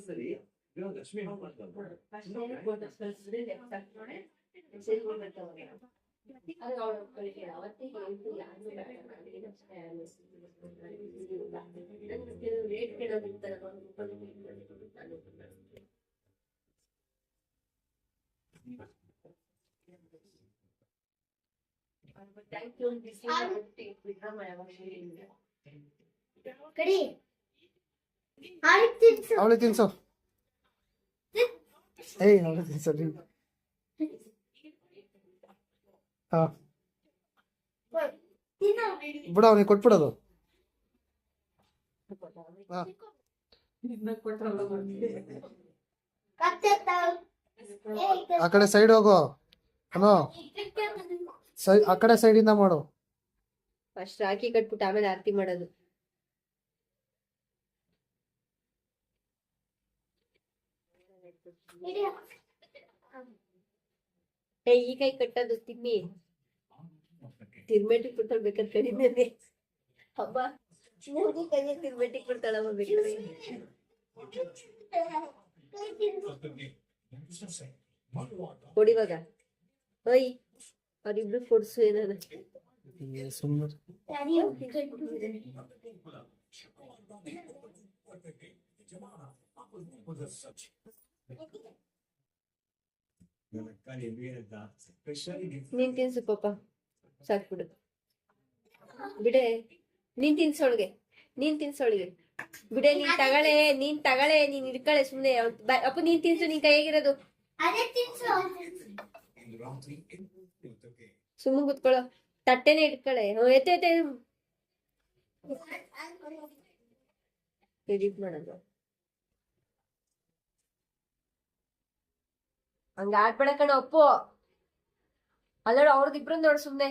ಸರಿ ಲಕ್ಷ್ಮಿ ಕಡಿ ಆಯ್ತು ತಿನ್ಸು ಅವಳಿ ತಿನ್ಸು. ಏಯ್ ಅವಳಿ ತಿನ್ಸು ರೀ ಹಾ. ಬಿಡು ಅವನಿಗೆ ಕೊಟ್ಬಿಡೋದು. ಹಾ. ಆ ಕಡೆ ಸೈಡ್ ಹೋಗು. ಅನೋ ಸೈ ಆ ಕಡೆ ಸೈಡಿಂದ ಮಾಡು. ಫಸ್ಟ್ ರಾಖಿ ಕಟ್ಬಿಟ್ಟು ಆಮೇಲೆ ಆರತಿ ಮಾಡೋದು. ಏ ಈ ಕೈ ಕಟ್ಟೋದು ತಿಮ್ಮಿ ತಿರ್ಮೆಟಿ ಕೊಡ್ತಾಳೆ ಬೇಕಾದ್ರೆ ಕಡಿಮೆ ಹಬ್ಬ ಮೂರು ಕೈಗೆ ತಿರ್ಮೆಟಿ ಕೊಡ್ತಾಳಮ್ಮ ಬೇಕಾದ್ರೆ. ಕೊಡಿವಾಗ. ಓಯ್ ಅವರಿಬ್ರು ಕೊಡ್ಸು ತಡಿಯೋ. ನೀನ್ ತಿನ್ಸು ಪಾಪ. ಸಾಕ್ಬಿಡು. ಬಿಡೆ ನೀನ್ ತಿನ್ಸೋಳ್ಗೆ ನೀನ್ ತಿನ್ಸೋಳಿಗೆ ಬಿಡೆ ನೀನ್ ತಗಳೆ ನೀನ್ ತಗಳೆ ನೀನ್ ಇಡ್ಕಳೆ ಸುಮ್ನೆ. ಅಪ್ಪ ನೀನ್ ತಿನ್ಸು ನಿನ್ ಕೈಯಾಗಿರೋದು. ಸುಮ್ಮನೆ ಕುತ್ಕೊಳ್ಳೋ. ತಟ್ಟೆನೆ ಇಟ್ಕಳೆ ಎತ್ತೆ ಎತ್ತೆ. ಎಡಿಟ್ ಮಾಡೋದು. ಹಂಗ ಆಡ್ಬೇಡ ಕಣ ಅಪ್ಪು. ಅಲ್ಲೋಡು ಅವ್ರದಿಬ್ರು ನೋಡು ಸುಮ್ನೆ.